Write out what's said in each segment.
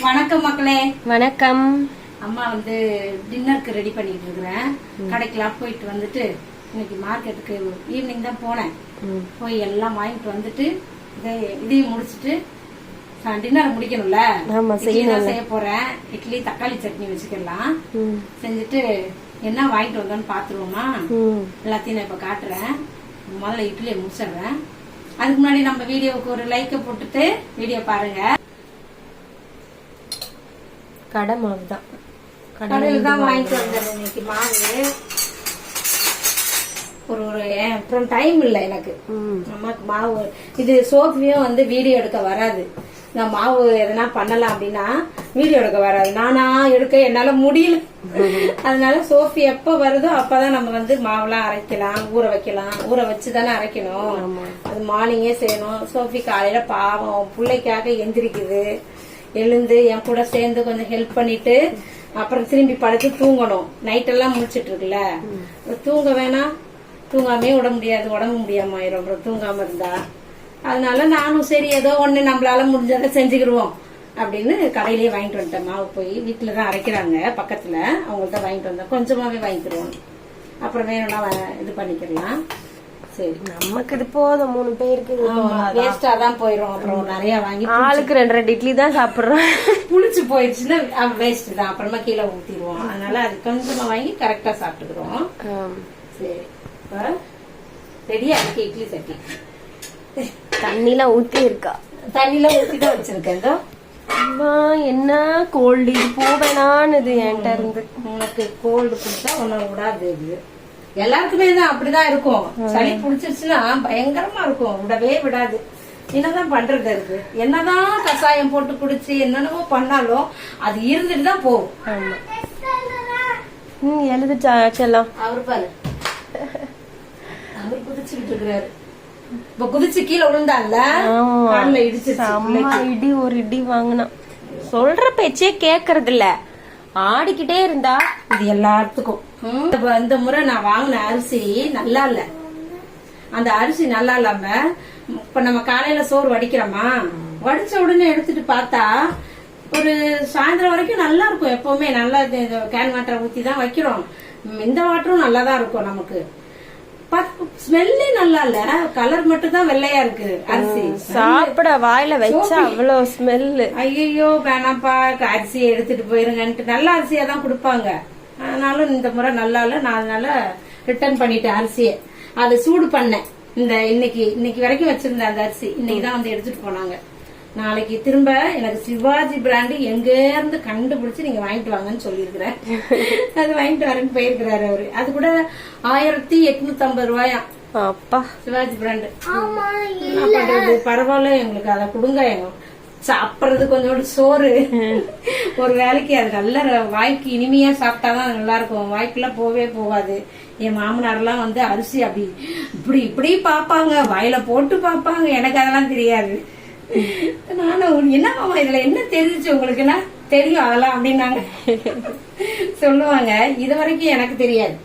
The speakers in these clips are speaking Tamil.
வணக்கம் மக்களே. வணக்கம். அம்மா வந்து டின்னருக்கு ரெடி பண்ணிட்டு இருக்கிறேன். கடைக்கெல்லாம் போயிட்டு வந்துட்டு இன்னைக்கு மார்க்கெட்டுக்கு ஈவினிங் தான் போனேன். போய் எல்லாம் வாங்கிட்டு வந்துட்டு இதை- இதையும் முடிச்சிட்டு டின்னர் முடிக்கணும்ல? செய்ய போறேன். இட்லி தக்காளி சட்னி வச்சுக்கலாம். செஞ்சுட்டு என்ன வாங்கிட்டு வந்தோன்னு பாத்துருவோமா. எல்லாத்தையும் நான் இப்ப காட்டுறேன். முதல்ல இட்லியை முடிச்சிடுறேன். அதுக்கு முன்னாடி நம்ம வீடியோவுக்கு ஒரு லைக்கை போட்டுட்டு வீடியோ பாருங்க. கடை மாவு தான் கடை கடையில் தான் வாங்கிட்டு வந்தேன் இன்னைக்கு மாவு. ஒரு ஒரு அப்புறம் டைம் இல்லை எனக்கு. ம். அம்மாக்கு மாவு இது சோஃபியும் வந்து வீடியோ எடுக்க வராது. நான் மாவு எதனா பண்ணலாம் அப்படின்னா வீடியோ எடுக்க வராது. நானா எடுக்க என்னால முடியல. அதனால சோஃபி எப்ப வருதோ அப்பதான் நம்ம வந்து மாவுலாம் அரைக்கலாம் ஊற வைக்கலாம். ஊற வச்சு தானே அரைக்கணும் அது மார்னிங்கே செய்யணும். சோஃபி காலையில பாவம் பிள்ளைக்காக எந்திரிக்குது. எழுந்து என் கூட சேர்ந்து கொஞ்சம் ஹெல்ப் பண்ணிட்டு அப்புறம் திரும்பி படுத்து தூங்கணும். நைட் எல்லாம் முடிச்சிட்டு இருக்குல்ல? தூங்க வேணாம் தூங்காமே விட முடியாது. உடம்பு முடியாம ஆயிரும். அப்புறம் தூங்காம இருந்தா. அதனால நானும் சரி ஏதோ ஒண்ணு நம்மளால முடிஞ்சதை செஞ்சுக்கிருவோம் அப்படின்னு கடையிலேயே வாங்கிட்டு வந்துட்டேன். மாவு போய் வீட்டுல தான் அரைக்கிறாங்க பக்கத்துல. அவங்கள்ட்ட வாங்கிட்டு வந்தேன். கொஞ்சமாவே வாங்கிக்கிருவோம். அப்புறம் வேணும்னா இது பண்ணிக்கலாம். சரி நமக்கு இது போதும். மூணு பேருக்கு. வேஸ்டா தான் போயிரும். அப்புறம் நிறைய வாங்கி ஆளுக்கு ரெண்டு ரெண்டு இட்லி தான் சாப்பிடுறோம். புளிச்சு போயிடுச்சுன்னா வேஸ்ட் தான். அப்புறமா கீழே ஊத்திடுவோம். அதனால அது கொஞ்சமா வாங்கி கரெக்டா சாப்பிட்டுக்கிறோம். சரி. ரெடியா இருக்கு இட்லி சட்டி. தண்ணிலாம் ஊத்தி இருக்கா? தண்ணியில ஊத்தி தான் வச்சிருக்கேன். இதோ. அம்மா என்ன கோல்டு இது போவேணான்னு என்கிட்ட இருந்து. உனக்கு கோல்டு பிடிச்சா உன்னை விடாது இது. எல்லாருக்குமே தான் அப்படிதான் இருக்கும். சளி பிடிச்சிருச்சுன்னா பயங்கரமா இருக்கும். விடவே விடாது. என்னதான் பண்றது இருக்கு என்னதான் கஷாயம் போட்டு குடிச்சு என்னென்னமோ பண்ணாலும் அது இருந்துட்டு தான் போகும். ம் எழுதுச்சா செல்லம். அவரு பாரு. அவர் குதிச்சுக்கிட்டு இருக்கிறாரு. இப்ப குதிச்சு கீழே இடி ஒரு இடி வாங்கினா சொல்ற பேச்சே கேக்குறது இல்ல ஆடிக்கிட்டே இருந்தா இது எல்லாத்துக்கும். இந்த முறை நான் வாங்கின அரிசி நல்லா இல்ல. அந்த அரிசி நல்லா இல்லாம இப்ப நம்ம காலையில சோறு வடிக்கிறோமா? வடிச்ச உடனே எடுத்துட்டு பார்த்தா ஒரு சாயந்தரம் வரைக்கும் நல்லா இருக்கும். எப்பவுமே நல்லா இது- கேன் வாட்டரை ஊத்தி தான் வைக்கிறோம். இந்த வாட்டரும் நல்லா தான் இருக்கும் நமக்கு. ஸ்மெல்லே நல்லா இல்ல கலர் மட்டும் தான் வெள்ளையா இருக்கு. அரிசி. சாப்பிட வாயில வச்சா அவ்வளவு ஸ்மெல்லு ஐயோ வேணாம்ப்பா. அரிசி எடுத்துட்டு போயிருங்கன்ட்டு. நல்ல அரிசியா தான் கொடுப்பாங்க. ஆனாலும் இந்த முறை நல்லா இல்ல நான் அதனால ரிட்டர்ன் பண்ணிட்டேன் அரிசியை. அதை சூடு பண்ணேன். இந்த இன்னைக்கு இன்னைக்கு வரைக்கும் வச்சிருந்தேன் அந்த அரிசி. இன்னைக்கு தான் வந்து எடுத்துட்டு போனாங்க. நாளைக்கு திரும்ப எனக்கு சிவாஜி பிராண்டு எங்க இருந்து கண்டுபிடிச்சு நீங்க வாங்கிட்டு வாங்கன்னு சொல்லியிருக்கிறேன். அது வாங்கிட்டு வரேன்னு போயிருக்கிறாரு அவரு. அது கூட ஆயிரத்தி எட்நூத்தி ஐம்பது ரூபாயா? அப்பா. சிவாஜி பிராண்டு பரவாயில்ல எங்களுக்கு அதை கொடுங்க எங்க சாப்பிடுறது கொஞ்சோண்டு சோறு. ஒரு வேலைக்கு அது நல்ல வாய்க்கு இனிமையா சாப்பிட்டாதான் நல்லா இருக்கும் வாய்க்குலாம் போவே போகாது. என் மாமனார்லாம் வந்து அரிசி அப்படி இப்படி இப்படி பாப்பாங்க வாயில போட்டு பாப்பாங்க எனக்கு அதெல்லாம் தெரியாது. நானும் என்ன மாமா இதுல என்ன தெரிஞ்சுச்சு உங்களுக்குன்னா? தெரியும் அதெல்லாம் அப்படின்னாங்க. சொல்லுவாங்க இது வரைக்கும் எனக்கு தெரியாது.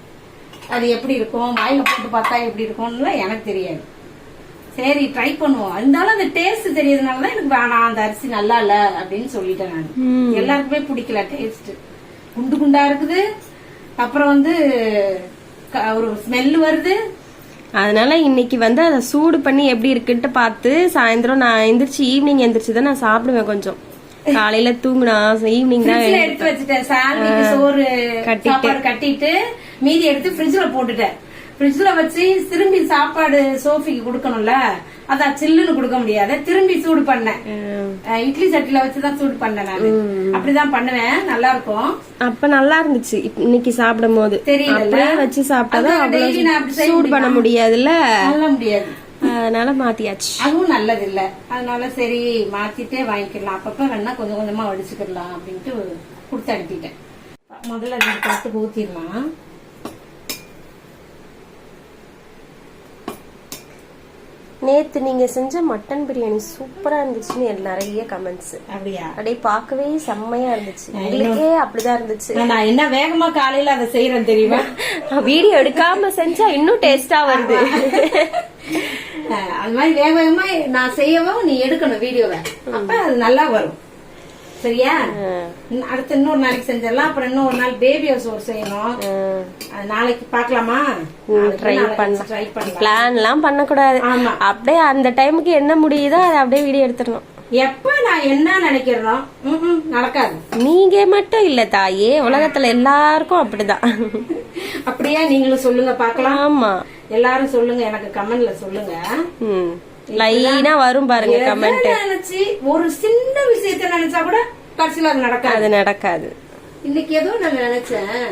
அது எப்படி இருக்கும்? வாயில போட்டு பார்த்தா எப்படி இருக்கும்னு எனக்கு தெரியாது. சரி ட்ரை பண்ணுவோம். இருந்தாலும் அந்த டேஸ்ட் தெரியறதுனால தான் எனக்கு வேணாம். அந்த அரிசி நல்லா இல்ல அப்படின்னு சொல்லிட்டேன் நான். எல்லாருக்குமே பிடிக்கல டேஸ்ட் குண்டு குண்டா இருக்குது. அப்புறம் வந்து ஒரு ஸ்மெல் வருது. அதனால இன்னைக்கு வந்து அதை சூடு பண்ணி எப்படி இருக்குன்ட்டு பார்த்து சாயந்தரம் நான் எந்திரிச்சு ஈவினிங் எந்திரிச்சு தான் நான் சாப்பிடுவேன் கொஞ்சம். காலையில தூங்குனா ஈவினிங் தான் எடுத்து வச்சுட்டேன். சோறு கட்டிட்டு மீதி எடுத்து ஃப்ரிட்ஜ்ல போட்டுட்டேன். ஃப்ரிட்ஜ்ல வச்சு திரும்பி சாப்பாடு சோஃபிக்கு கொடுக்கணும்ல அதான் சில்லுன்னு கொடுக்க முடியாது. திரும்பி சூடு பண்ணேன். இட்லி சட்டில வச்சுதான் சூடு பண்ணேன் நான். அப்படிதான் பண்ணுவேன். நல்லா இருக்கும் அப்ப நல்லா இருந்துச்சு. இன்னைக்கு சாப்பிடும் போது தெரியல வச்சு சாப்பிட்டாதான் சூடு பண்ண முடியாதுல்ல? நல்ல முடியாது. அதனால மாத்தியாச்சு. அதுவும் நல்லது இல்ல அதனால சரி மாத்திட்டே வாங்கிக்கலாம். அப்பப்ப வேணா கொஞ்சம் கொஞ்சமா வடிச்சுக்கலாம் அப்படின்ட்டு கொடுத்து அனுப்பிட்டேன். முதல்ல ரெண்டு பழத்துக்கு ஊத்திடலாம். நேத்து நீங்க செஞ்ச மட்டன் பிரியாணி சூப்பரா இருந்துச்சுன்னு நிறைய கமெண்ட்ஸ் அப்படியா? அப்படியே பார்க்கவே செம்மையா இருந்துச்சு. உங்களுக்கே அப்படிதான் இருந்துச்சு. நான் என்ன வேகமா காலையில அதை செய்யறேன் தெரியுமா? வீடியோ எடுக்காம செஞ்சா இன்னும் டேஸ்டா வருது. அது மாதிரி வேக வேகமா நான் செய்யவும் நீ எடுக்கணும் வீடியோவை. அப்ப அது நல்லா வரும். சரியா? அடுத்து இன்னொரு நாளைக்கு செஞ்சிடலாம். அப்புறம் இன்னும் ஒரு நாள் பேபி சோறு செய்யணும். அது நாளைக்கு பார்க்கலாமா? ட்ரை பண்ணலாம். ட்ரை பண்ணலாம். பிளான் எல்லாம் பண்ணக்கூடாது. அப்படியே அந்த டைமுக்கு என்ன முடியுதோ அதை அப்படியே வீடியோ எடுத்துடணும். எப்ப நான் என்ன நினைக்கிறனோ ம்ம், நடக்காது. நீங்க மட்டும் இல்ல தாயே. உலகத்துல எல்லாருக்கும் அப்படிதான். அப்படியே? நீங்களும் சொல்லுங்க பார்க்கலாம். ஆமா. எல்லாரும் சொல்லுங்க எனக்கு கமெண்ட்ல சொல்லுங்க. ம். லைனா வரும் பாருங்க கமெண்ட் நினைச்சு ஒரு சின்ன விஷயத்த நினைச்சா கூட கடைசியில அது நடக்காது. அது நடக்காது. இன்னைக்கு ஏதோ நான் நினைச்சேன்.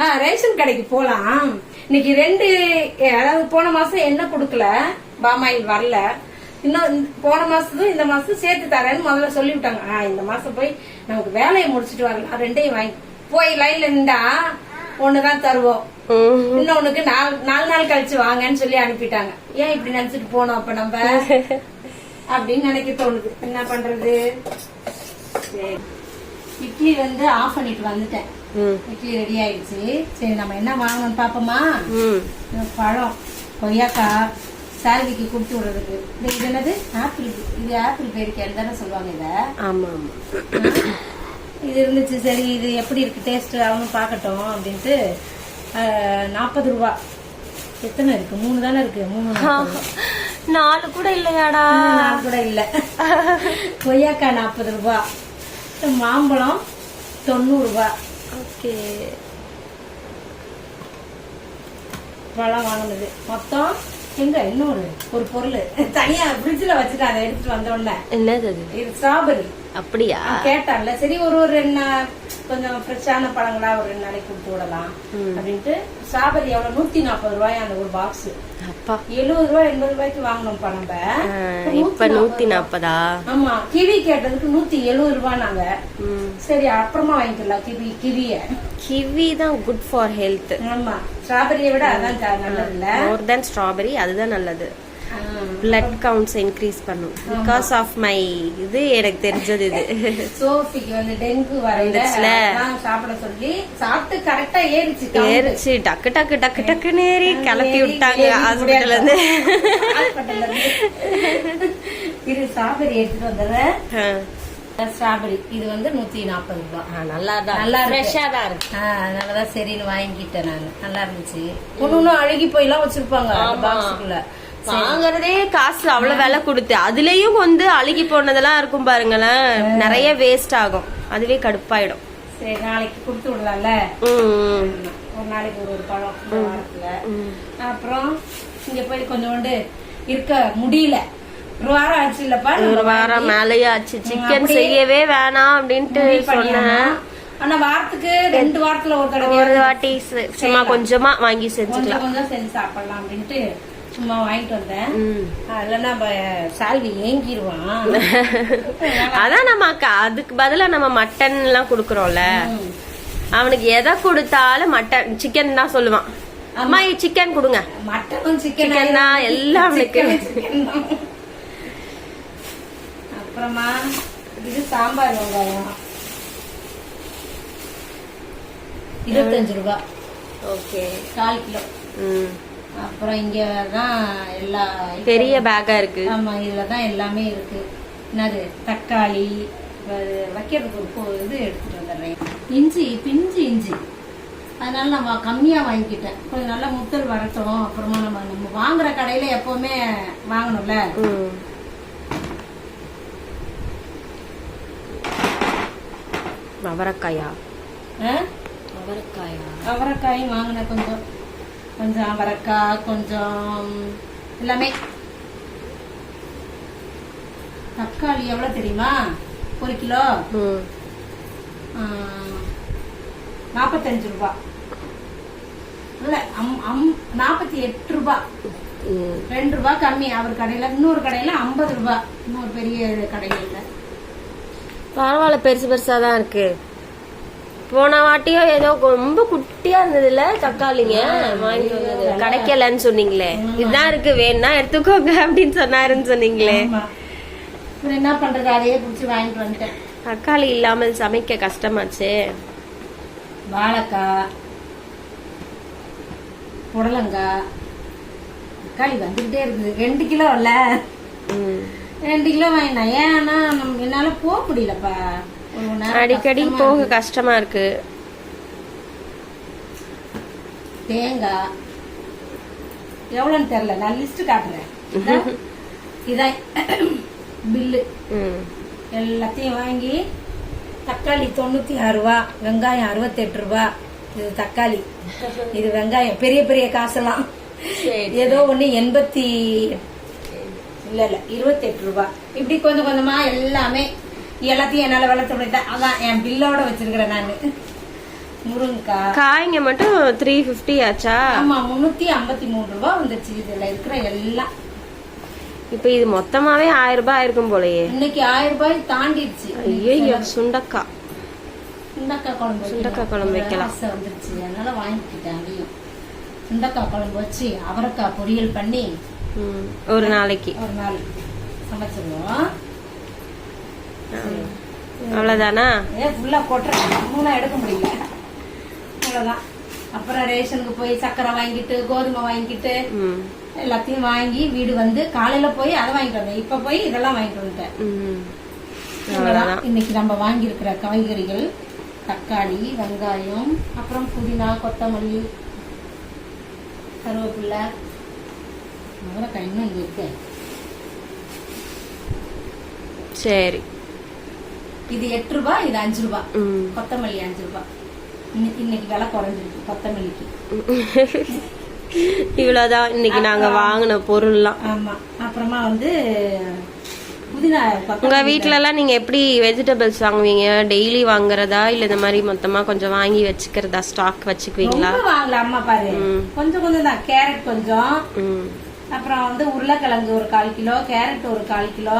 ஆ, ரேஷன் கடைக்கு போலாம். இன்னைக்கு ரெண்டு அதாவது போன மாசம் என்ன கொடுக்கல? பாமாயில் வரல. இன்னும் போன மாசத்தும் இந்த மாசம் சேர்த்து தரேன்னு முதல்ல சொல்லி விட்டாங்க ஆ, இந்த மாசம் போய் நமக்கு வேலையை முடிச்சிட்டு வரலாம். ரெண்டையும் வாங்கி போய் லைன்ல நின்றா ஒண்ணுதான் தருவோம். இன்னொன்னுக்கு நாலு நாலு நாள் கழிச்சு வாங்கன்னு சொல்லி அனுப்பிட்டாங்க. ஏன் இப்படி நினைச்சிட்டு போனோம் அப்ப நம்ம? அப்படின்னு நினைக்க தோணுது. என்ன பண்றது? சரி. இட்லி வந்து ஆஃப் பண்ணிட்டு வந்துட்டேன். இட்லி ரெடி ஆயிடுச்சு. சரி நம்ம என்ன வாங்கணும்னு பாப்போமா? பழம். கொய்யாக்காய் சால்விக்கு கொடுத்து விடுறதுக்கு. இது இது என்னது? ஆப்பிள். இது ஆப்பிள் பேரிக்காய் தானே சொல்லுவாங்க இதை. ஆமா ஆமா. இது இருந்துச்சு. சரி இது எப்படி இருக்கு? டேஸ்ட் அவனும் பார்க்கட்டும் அப்படின்ட்டு நாற்பது ரூபா. எத்தனை இருக்கு? மூணு தானே இருக்கு? மூணு. நாலு கூட இல்லையாடா. நாள் கூட இல்ல. கொய்யாக்காய் நாற்பது ரூபா. மாம்பழம் தொண்ணூறு ரூபா. ஓகே. பழம் வாங்கினது. மொத்தம் எங்க? இன்னொரு ஒரு பொருள். தனியா ஃப்ரிட்ஜ்ல வச்சுட்டு அதை எடுத்துட்டு வந்த உடனே. என்னது இது ஸ்ட்ராபெரி அப்படியா? கேட்டான்ல. சரி ஒரு ஒரு ரெண்டு கொஞ்சம் ஃப்ரெஷ்ஷான பழங்களா ஒரு ரெண்டு நாளைக்கு கொடுத்து விடலாம் அப்படின்ட்டு ஸ்ட்ராபெரி எவ்வளவு? நூத்தி நாற்பது ரூபாய் அந்த ஒரு பாக்ஸ் அப்பா. எழுபது ரூபாய் எண்பது ரூபாய்க்கு வாங்கணும் நம்ம. இப்ப நூத்தி நாப்பதா? ஆமா கிவி கேட்டதுக்கு நூத்தி எழுபது ரூபாய் நாங்க. சரி அப்புறமா வாங்கிக்கலாம் கிவி கிவிய. கிவி தான் குட் ஃபார் ஹெல்த் ஆமா ஸ்ட்ராபெரியை விட அதான் நல்லது இல்ல? மோர் தென் ஸ்ட்ராபெரி அதுதான் நல்லது. பிளட் கவுண்ட்ஸ் இன்க்ரீஸ் பண்ணும். பிகாஸ் ஆஃப் மை இது எனக்கு தெரிஞ்சது இது. சோஃபிக்கு வந்து டெங்கு. அதான் சாப்பிட சொல்லி சாப்பிட்டு கரெக்டா ஏறிச்சு. ஏறிச்சு டக்கு டக்கு டக்கு டக்குன்னு ஏறி கிளப்பி விட்டாங்க ஹாஸ்பிட்டல்ல இருந்து. இது ஸ்ட்ராபெரி எடுத்துட்டு வந்தது. ஆ. ஸ்ட்ராபெரி இது வந்து நூத்தி நாற்பது ரூபாய் நல்லா தான் நல்லா. ஃப்ரெஷ்ஷா தான் இருக்கு. அதனாலதான் சரின்னு வாங்கிட்டேன் நான். நல்லா இருந்துச்சு. ஒண்ணு ஒண்ணு அழுகி போயெல்லாம் வச்சிருப்பாங்க பாக்ஸுக்குள்ள வாங்குறதே காசு அவ்வளவு விலை கொடுத்து. அதுலயும் வந்து அழுகி போனதெல்லாம் இருக்கும் பாருங்களேன். நிறைய வேஸ்ட் ஆகும். அதுவே கடுப்பாயிடும். சரி நாளைக்கு கொடுத்து விடலாம்ல? ஒரு நாளைக்கு ஒரு ஒரு பழம் அப்புறம் இங்க போய் கொஞ்சோண்டு இருக்க முடியல. ஒரு வாரம் ஆச்சு இல்லப்பா ஒரு வாரம் மேலேயே ஆச்சு. சிக்கன் செய்யவே வேணாம் அப்படின்ட்டு சொன்னேன். ஆனா வாரத்துக்கு ரெண்டு வாரத்துல ஒரு தடவை ஒரு வாட்டி சும்மா கொஞ்சமா வாங்கி செஞ்சுக்கலாம். கொஞ்சம் செஞ்சு சாப்பிடலாம் அப்படின்ட்டு சும்மா வாங்கிட்டு வந்தேன். ம். இல்லைன்னா சால்வி ஏங்கிருவான். அதான் நம்ம அதுக்கு பதிலா நம்ம மட்டன் எல்லாம் குடுக்கறோம்ல. அவனுக்கு எதை கொடுத்தாலும் மட்டன் சிக்கன் தான் சொல்லுவான். அம்மா சிக்கன் கொடுங்க. மட்டனும் சிக்கன் தான் எல்லாம் அவனுக்கு. அப்புறமா இது சாம்பார் வெங்காயம். இருபத்தஞ்சு ரூபாய் ஓகே. கால் கிலோ. அப்புறம் இங்க தான் எல்லா பெரிய பேக்கா இருக்கு. ஆமா இதுல தான் எல்லாமே இருக்கு. என்னது? தக்காளி வைக்கிறதுக்கு ஒரு இது எடுத்துட்டு வந்துடுறேன். இஞ்சி பிஞ்சு இஞ்சி. அதனால நம்ம கம்மியா வாங்கிக்கிட்டேன். கொஞ்சம் நல்லா முத்தல் வரட்டும். அப்புறமா நம்ம நம்ம வாங்குற கடையில எப்பவுமே வாங்கணும்ல. அவரைக்காயா? அவரைக்காயா அவரைக்காயும் வாங்கினேன் கொஞ்சம். கொஞ்சம் அவரைக்காய் கொஞ்சம் எல்லாமே. தக்காளி எவ்வளவு தெரியுமா? ஒரு கிலோ. நாற்பத்தஞ்சு ரூபா. இல்ல அம்- அம்- நாற்பத்தி எட்டு ரூபா. ரெண்டு ரூபா கம்மி. அவர் கடையில இன்னொரு கடையில ஐம்பது ரூபா. இன்னொரு பெரிய கடையில இல்ல. பரவாயில்ல பெருசு பெருசா தான் இருக்கு. போன வாட்டியும் ஏதோ ரொம்ப குட்டியா இருந்ததுல தக்காளிங்க. வாங்கிட்டு வந்தது. கிடைக்கலன்னு சொன்னீங்களே. இதுதான் இருக்கு. வேணா எடுத்துக்கோங்க அப்படின்னு சொன்னாருன்னு சொன்னீங்களே. என்ன பண்றது? அதையே புடிச்சு வாங்கிட்டு வந்துட்டேன். தக்காளி இல்லாமல் சமைக்க கஷ்டமாச்சே. வாழைக்காய் புடலங்காய் தக்காளி வந்துகிட்டே இருக்குது. ரெண்டு கிலோ இல்ல. ரெண்டு கிலோ வாங்கினேன். ஏன்னா நம்ம என்னால போக முடியலப்பா. அடிக்கடி போக. கஷ்டமா இருக்கு. தேங்காய். எவ்வளோன்னு தெரியல. நான் லிஸ்ட் காட்டுறேன். இதா- இதான் பில்லு. எல்லாத்தையும் வாங்கி தக்காளி தொண்ணூத்தி ஆறு ரூபா வெங்காயம் அறுபத்தெட்டு ரூபா. இது தக்காளி. இது வெங்காயம். பெரிய பெரிய காசெல்லாம். ஏதோ ஒண்ணு எண்பத்தி இல்ல இல்ல இருபத்தெட்டு ரூபா. இப்படி கொஞ்சம் கொஞ்சமா எல்லாமே எல்லாத்தையும் என்னால வளர்த்த முடியாது அதான் என் பில்லோட வச்சிருக்கிறேன் நானு. முருங்கைக்காய் காய்ங்க மட்டும் த்ரீ ஃபிஃப்டி ஆச்சா? ஆமா முன்னூத்தி ஐம்பத்தி மூணு ரூபா வந்துச்சு. இதுல இருக்கிற எல்லாம். இப்ப இது மொத்தமாவே ஆயிரம் ரூபாய் ஆயிருக்கும் போலயே. இன்னைக்கு ஆயிரம் ரூபாய் தாண்டிடுச்சு. ஐயோ சுண்டக்காய் சுண்டக்காய் குழம்பு. சுண்டக்காய் குழம்பு வைக்கலாம். ஆசை வந்துருச்சு. அதனால வாங்கிக்கிட்டேன் அதையும். சுண்டக்காய் குழம்பு வச்சு அவரைக்காய் பொரியல் பண்ணி ஒரு நாளைக்கு. ஒரு நாள் சமைச்சிருவோம். அவ்வளவுதானா? ஃபுல்லா கொட்டுறேன் மூணா எடுக்க முடியல. அவ்வளவுதான். அப்புறம் ரேஷனுக்கு போய் சக்கரை வாங்கிட்டு கோதுமை வாங்கிட்டு எல்லாத்தையும் வாங்கி வீடு வந்து காலையில போய் அதை வாங்கிட்டு வந்தேன். இப்ப போய் இதெல்லாம் வாங்கிட்டு வந்துட்டேன். இன்னைக்கு நம்ம வாங்கி இருக்கிற காய்கறிகள் தக்காளி வெங்காயம் அப்புறம் புதினா கொத்தமல்லி கருவேப்பிலை அவரைக்காய் இன்னும் இங்க இருக்கு. சரி. இது எட்டு ரூபாய் இது அஞ்சு ரூபாய் ம். கொத்தமல்லி அஞ்சு ரூபாய் இன்னைக்கு விலை குறைஞ்சிருக்கு கொத்தமல்லிக்கு. இவ்வளவுதான் இன்னைக்கு நாங்க வாங்கின பொருள்லாம். ஆமா. அப்புறமா வந்து புதினா உங்க வீட்ல எல்லாம் நீங்க எப்படி வெஜிடபிள்ஸ் வாங்குவீங்க? டெய்லி வாங்குறதா? இல்ல இந்த மாதிரி மொத்தமா கொஞ்சம் வாங்கி வச்சுக்கிறதா? ஸ்டாக் வச்சுக்குவீங்களா? வாங்கல அம்மா பாரு. கொஞ்சம் கொஞ்சம் தான். கேரட் கொஞ்சம். ம். அப்புறம் வந்து உருளைக்கிழங்கு ஒரு கால் கிலோ கேரட் ஒரு கால் கிலோ.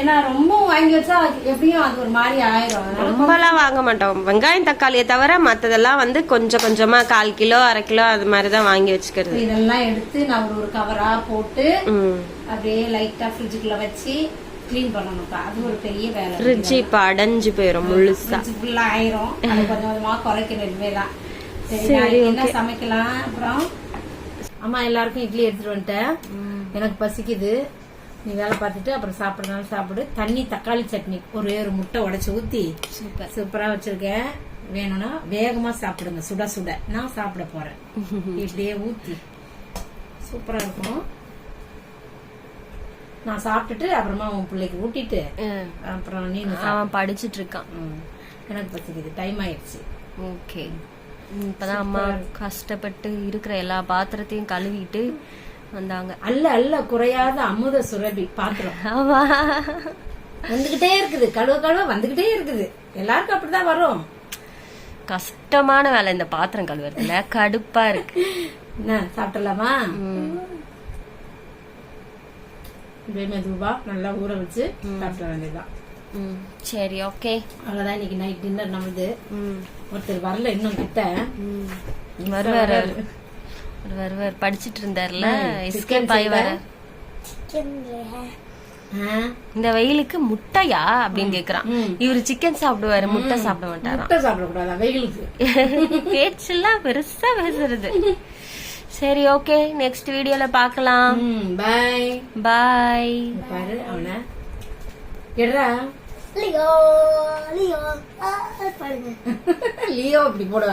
ஏன்னா ரொம்ப வாங்கி வச்சா எப்படியும் அது ஒரு மாதிரி ஆயிரும். ரொம்பலாம் வாங்க மாட்டோம். வெங்காயம் தக்காளியை தவிர மத்ததெல்லாம் வந்து கொஞ்சம் கொஞ்சமா கால் கிலோ அரை கிலோ அது மாதிரி தான் வாங்கி வச்சுக்கிறது. இதெல்லாம் எடுத்து நான் ஒரு கவரா போட்டு அப்படியே லைட்டா ஃப்ரிட்ஜுக்குள்ள வச்சு க்ளீன் பண்ணணும்ப்பா அது ஒரு பெரிய வேலை. ஃப்ரிட்ஜ் இப்ப அடைஞ்சு போயிரும் முழுசா. ஃபுல்லா ஆயிரும். அது கொஞ்சம் கொஞ்சமா குறைக்கணும் இனிமேதான் சரி என்ன சமைக்கலாம்? அப்புறம்? அம்மா எல்லாருக்கும் இட்லி எடுத்துட்டு வந்துட்டேன். எனக்கு பசிக்குது. நீ வேலை பார்த்துட்டு அப்புறம் சாப்பிடுறதுனாலும் சாப்பிடு. தண்ணி தக்காளி சட்னி ஒரே ஒரு முட்டை உடைச்சு ஊத்தி சூப்பர். சூப்பரா வச்சிருக்கேன். வேணும்னா வேகமா சாப்பிடுங்க. சுட சுட. நான் சாப்பிட போறேன். இப்படியே ஊத்தி. சூப்பரா இருக்கும். நான் சாப்பிட்டுட்டு அப்புறமா உன் பிள்ளைக்கு ஊட்டிட்டு அப்புறம் நீ அவன் படிச்சிட்டு இருக்கான் எனக்கு பசிக்குது டைம் ஆயிடுச்சு. ஓகே. இப்பதான் அம்மா கஷ்டப்பட்டு இருக்கிற எல்லா பாத்திரத்தையும் கழுவிட்டு வந்தாங்க. அல்ல அல்ல குறையாத அமுத சுரபி. பாத்திரம். ஆமா. வந்துகிட்டே இருக்குது. கழுவ கழுவ வந்துகிட்டே இருக்குது. எல்லாருக்கும் அப்படிதான் வரும். கஷ்டமான வேலை இந்த பாத்திரம் கழுவுறதுல கடுப்பா இருக்கு. என்ன சாப்பிடலாமா. இப்படியே மெதுவா நல்லா ஊற வச்சு சாப்பிட வேண்டியதுதான். சரி ஓகே. அவ்வளவுதான் இன்னைக்கு நைட் டின்னர் நம்மளுது. ஒருத்தர் வரல இன்னும் கிட்ட. வருவார் வருவார் படிச்சிட்டு இருந்தார்ல எஸ்கேப் ஆகி வர இந்த வெயிலுக்கு முட்டையா? அப்படின்னு கேக்குறான். இவரு சிக்கன் சாப்பிடுவாரு முட்டை சாப்பிட மாட்டாராம். முட்டை சாப்பிடக்கூடாதா வெயிலுக்கு? பேச்செல்லாம் பெருசா பேசுறது. சரி ஓகே. நெக்ஸ்ட் வீடியோல பார்க்கலாம். ம் பாய் பாய் பாரு அவன. Leo Leo. பாருங்க. லியோ இப்படி போட